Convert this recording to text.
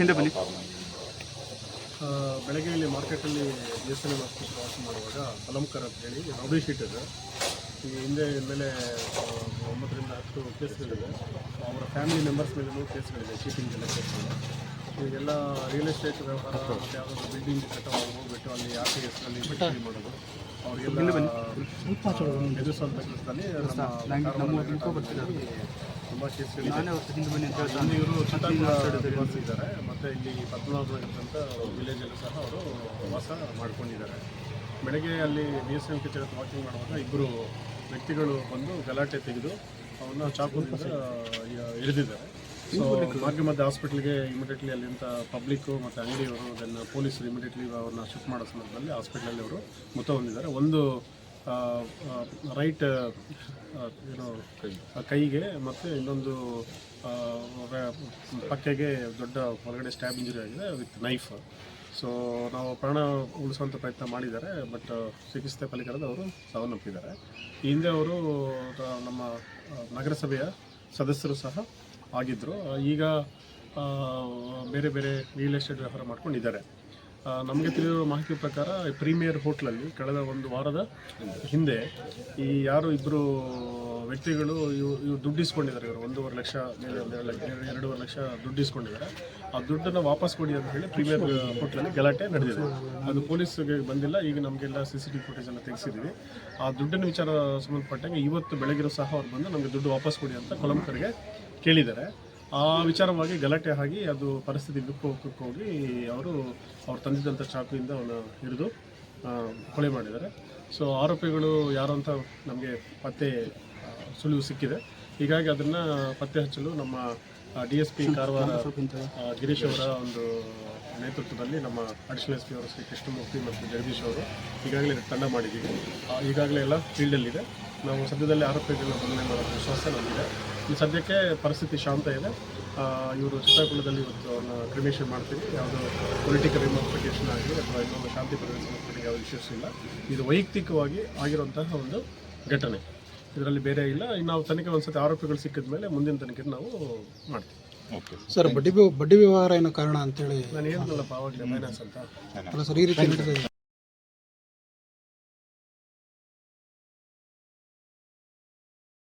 ಹಿಂದೆ ಬನ್ನಿ. ಬೆಳಗ್ಗೆ ಇಲ್ಲಿ ಮಾರ್ಕೆಟಲ್ಲಿ ಬಿ ಎಸ್ ಎನ್ ಎಲ್ ಆಸ್ಪತ್ರೆ ವಾಸ ಮಾಡುವಾಗ ಅಲಂಕಾರ ಅಂತ ಹೇಳಿ ರೌಡಿ ಶೀಟ್ ಇದೆ ಈ ಹಿಂದೆ ಮೇಲೆ ಒಂಬತ್ತರಿಂದ ಹತ್ತು ಕೇಸ್ಗಳಿದೆ ಅವರ ಫ್ಯಾಮಿಲಿ ಮೆಂಬರ್ಸ್ ಮೇಲೂ ಕೇಸ್ಗಳಿದೆ ಚೀಟಿಂಗ್ ಎಲ್ಲ ಕೇಸ್ಗಳು ಈಗೆಲ್ಲ ರಿಯಲ್ ಎಸ್ಟೇಟ್ ವ್ಯವಹಾರ ಮತ್ತು ಯಾವುದಾದ್ರು ಬಿಲ್ಡಿಂಗ್ ಕಟ್ಟೋ ಹೋಗ್ಬಿಟ್ಟು ಅಲ್ಲಿ ಆರ್ ಟಿ ಎಸ್ನಲ್ಲಿ ಬಿಲ್ಡಿಂಗ್ ಮಾಡೋದು. ಅವರಿಗೆಲ್ಲ ಎದುರಿಸುವಂಥ ಕೆಲಸದಲ್ಲಿ ನಮ್ಮ ತುಂಬ ಕೇಸ್ಗಳಿದೆ ನಾನೇ ಅವತ್ತು ಹಿಂದೆ ಬನ್ನಿ ಅಂತ ಇವರು ಚಿತ್ತಾಪುರ ವಾಸಿಸಿದ್ದಾರೆ ಮತ್ತು ಇಲ್ಲಿ ಪದ್ಮನಾಭ ವಿಲೇಜ್ ವಿಲೇಜಲ್ಲೂ ಸಹ ಅವರು ವಾಸ ಮಾಡ್ಕೊಂಡಿದ್ದಾರೆ. ಬೆಳಗ್ಗೆ ಅಲ್ಲಿ ಬಿ ಎಸ್ ಕೆ ಕಚೇರಿ ವಾಕಿಂಗ್ ಮಾಡುವಾಗ ಇಬ್ಬರು ವ್ಯಕ್ತಿಗಳು ಬಂದು ಗಲಾಟೆ ತೆಗೆದು ಅವನ್ನ ಚಾಕುದಿಂದ ಹಿಡಿದಿದ್ದಾರೆ. ಸೊ ಮಾರ್ಗ ಮಧ್ಯೆ ಹಾಸ್ಪಿಟ್ಲಿಗೆ ಇಮಿಡಿಯೇಟ್ಲಿ ಅಲ್ಲಿಂದ ಪಬ್ಲಿಕ್ಕು ಮತ್ತು ಅಂಗಡಿಯವರು ಅದನ್ನು ಪೊಲೀಸರು ಇಮಿಡಿಯೇಟ್ಲಿ ಅವ್ರನ್ನ ಶಿಫ್ಟ್ ಮಾಡೋ ಸಂದರ್ಭದಲ್ಲಿ ಹಾಸ್ಪಿಟ್ಲಲ್ಲಿ ಅವರು ಮೃತ ಹೊಂದಿದ್ದಾರೆ ಒಂದು ರೈಟ್ ಏನೋ ಕೈಗೆ ಮತ್ತು ಇನ್ನೊಂದು ಪಕ್ಕೆಗೆ ದೊಡ್ಡ ಹೊರಗಡೆ ಸ್ಟ್ಯಾಬ್ ಇಂಜುರಿ ಆಗಿದೆ ವಿತ್ ನೈಫ್. ಸೊ ನಾವು ಪ್ರಾಣ ಉಳಿಸುವಂಥ ಪ್ರಯತ್ನ ಮಾಡಿದ್ದಾರೆ ಬಟ್ ಚಿಕಿತ್ಸೆ ಫಲಿಕರದ ಅವರು ಸಾವನ್ನಪ್ಪಿದ್ದಾರೆ. ಈ ಹಿಂದೆ ಅವರು ನಮ್ಮ ನಗರಸಭೆಯ ಸದಸ್ಯರು ಸಹ ಆಗಿದ್ದರು ಈಗ ಬೇರೆ ಬೇರೆ ರಿಯಲ್ ಎಸ್ಟೇಟ್ ವ್ಯವಹಾರ ಮಾಡ್ಕೊಂಡಿದ್ದಾರೆ. ನಮಗೆ ತಿಳಿದಿರುವ ಮಾಹಿತಿ ಪ್ರಕಾರ ಪ್ರೀಮಿಯರ್ ಹೋಟ್ಲಲ್ಲಿ ಕಳೆದ ಒಂದು ವಾರದ ಹಿಂದೆ ಈ ಯಾರು ಇಬ್ಬರು ವ್ಯಕ್ತಿಗಳು ಇವು ಇವು ದುಡ್ಡು ಇಸ್ಕೊಂಡಿದ್ದಾರೆ ಇವರು ಒಂದೂವರೆ ಲಕ್ಷ ಎರಡೂವರೆ ಲಕ್ಷ ದುಡ್ಡಿಸ್ಕೊಂಡಿದ್ದಾರೆ. ಆ ದುಡ್ಡನ್ನು ವಾಪಸ್ ಕೊಡಿ ಅಂತ ಹೇಳಿ ಪ್ರೀಮಿಯರ್ ಹೋಟ್ಲಲ್ಲಿ ಗಲಾಟೆ ನಡೆದಿದೆ. ಅದು ಪೊಲೀಸ್ಗೆ ಬಂದಿಲ್ಲ. ಈಗ ನಮಗೆಲ್ಲ ಸಿ ಸಿ ಟಿ ಫುಟೇಜ್ ಎಲ್ಲ ತೆಗೆಸಿದ್ದೀವಿ ಆ ದುಡ್ಡಿನ ವಿಚಾರ ಸಂಬಂಧಪಟ್ಟಂಗೆ ಇವತ್ತು ಬೆಳಗಿರೋ ಸಹ ಅವ್ರು ಬಂದು ನಮಗೆ ದುಡ್ಡು ವಾಪಸ್ ಕೊಡಿ ಅಂತ ಕೊಲಂಕರಿಗೆ ಕೇಳಿದ್ದಾರೆ. ಆ ವಿಚಾರವಾಗಿ ಗಲಾಟೆ ಆಗಿ ಅದು ಪರಿಸ್ಥಿತಿ ಬಿಕ್ಕು ಹೋಗಿ ಅವರು ಅವ್ರು ತಂದಿದ್ದಂಥ ಚಾಕುವಿಂದ ಅವನು ಹಿಡಿದು ಕೊಲೆ ಮಾಡಿದ್ದಾರೆ. ಸೊ ಆರೋಪಿಗಳು ಯಾರು ಅಂತ ನಮಗೆ ಪತ್ತೆ ಸುಳಿವು ಸಿಕ್ಕಿದೆ. ಹೀಗಾಗಿ ಅದನ್ನು ಪತ್ತೆ ಹಚ್ಚಲು ನಮ್ಮ D S P Karwar Girish ಅವರ ಒಂದು ನೇತೃತ್ವದಲ್ಲಿ ನಮ್ಮ ಅಡಿಷನಲ್ ಎಸ್ ಪಿ ಅವರು ಶ್ರೀ ಕೃಷ್ಣಮೂರ್ತಿ ಮತ್ತು ಜಗದೀಶ್ ಅವರು ಈಗಾಗಲೇ ತಂಡ ಮಾಡಿದ್ದೀವಿ. ಈಗಾಗಲೇ ಎಲ್ಲ ಫೀಲ್ಡಲ್ಲಿದೆ ನಾವು ಸದ್ಯದಲ್ಲಿ ಆರೋಪಿಗಳನ್ನ ಬಂಧನೆ ಮಾಡೋ ವಿಶ್ವಾಸ ನಮಗಿದೆ. ಈ ಸದ್ಯಕ್ಕೆ ಪರಿಸ್ಥಿತಿ ಶಾಂತ ಇದೆ. ಇವರು ಚಿತ್ರಕುಳದಲ್ಲಿ ಇವತ್ತು ಅವ್ರನ್ನ ಕ್ರಿಮೇಷನ್ ಮಾಡ್ತೀವಿ. ಯಾವುದೋ ಪೊಲಿಟಿಕಲ್ ಇನ್ವೆಸ್ಟಿಗೇಷನ್ ಆಗಲಿ ಅಥವಾ ಇನ್ನೊಂದು ಶಾಂತಿ ಪ್ರದರ್ಶನ ಯಾವುದು ಇಶ್ಯೂಸ್ ಇಲ್ಲ. ಇದು ವೈಯಕ್ತಿಕವಾಗಿ ಆಗಿರುವಂತಹ ಒಂದು ಘಟನೆ. ಇದರಲ್ಲಿ ಬೇರೆ ಇಲ್ಲ. ಇನ್ನು ನಾವು ತನಿಖೆ ಒಂದ್ಸತಿ ಆರೋಪಿಗಳು ಸಿಕ್ಕಿದ ಮೇಲೆ ಮುಂದಿನ ತನಿಖೆ ನಾವು ಮಾಡ್ತೀವಿ. ಸರ್ ಬಡ್ಡಿ ಬಡ್ಡಿ ವ್ಯವಹಾರ ಏನೋ ಕಾರಣ ಅಂತೇಳಿ ನಾನು ಹೇಳಿದ್ನಲ್ಲಪ್ಪ ಅವಾಗಲೇ ಮೈನಸ್ ಅಂತ. ಅಲ್ಲ ಸರ್ ಈ ರೀತಿ